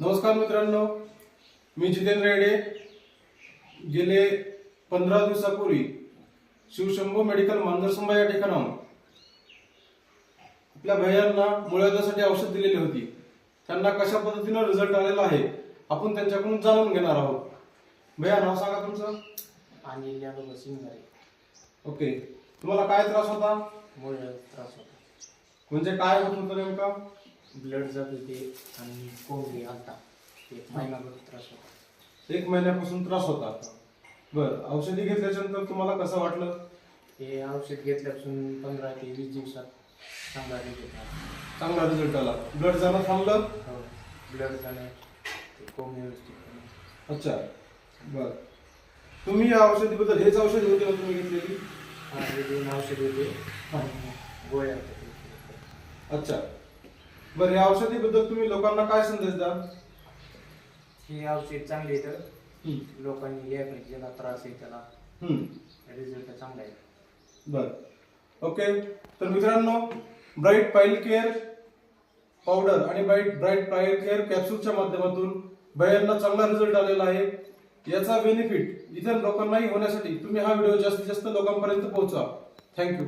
नमस्कार मित्रांनो मी जितेंद्र येडे. गेले पंधरा दिवसापूर्वी शिवशंभू मेडिकल मांजरसंबा या ठिकाणाहून आपल्या भैयांना मुळव्याधासाठी औषध दिलेली होती. त्यांना कशा पद्धतीनं रिझल्ट आलेला आहे आपण त्यांच्याकडून जाणून घेणार आहोत. भैया नाव सांगा तुमचं? आणि यादव सिंगारे ओके. तुम्हाला काय त्रास होता? मुळे त्रास होता. म्हणजे काय होत होतं नेमका? ब्लड जात होते आणि कोंबडी आलता. एक महिनाभर त्रास होता. एक महिन्यापासून त्रास होता बर औषधी घेतल्याच्यानंतर तुम्हाला कसं वाटलं? हे औषध घेतल्यापासून पंधरा ते वीस दिवसात चांगला रिझल्ट आला. चांगला रिझल्ट आला. ब्लड जाणं थांबलं? हो ब्लड जाणे ते कोंबडी व्यवस्थित अच्छा बर. तुम्ही या औषधीबद्दल हेच औषध होते ना तुम्ही घेतलेली? हा हे दोन औषध होते. आणि गोळ्या होत्या. अच्छा. बरं या औषधीबद्दल तुम्ही लोकांना काय संदेश द्याल? ही औषध चांगली आहे तर लोकांनी या पाहिजे ज्याला त्रास आहे त्याला. रिझल्ट चांगला आहे. बर. ओके. तर मित्रांनो ब्राईट पाईल केअर पावडर आणि ब्राईट ब्राईट पाईल केअर कॅप्सूलच्या माध्यमातून बायांना चांगला रिझल्ट आलेला आहे. याचा बेनिफिट इतर लोकांनाही होण्यासाठी तुम्ही हा व्हिडिओ जास्तीत जास्त लोकांपर्यंत पोहोचवा. थँक्यू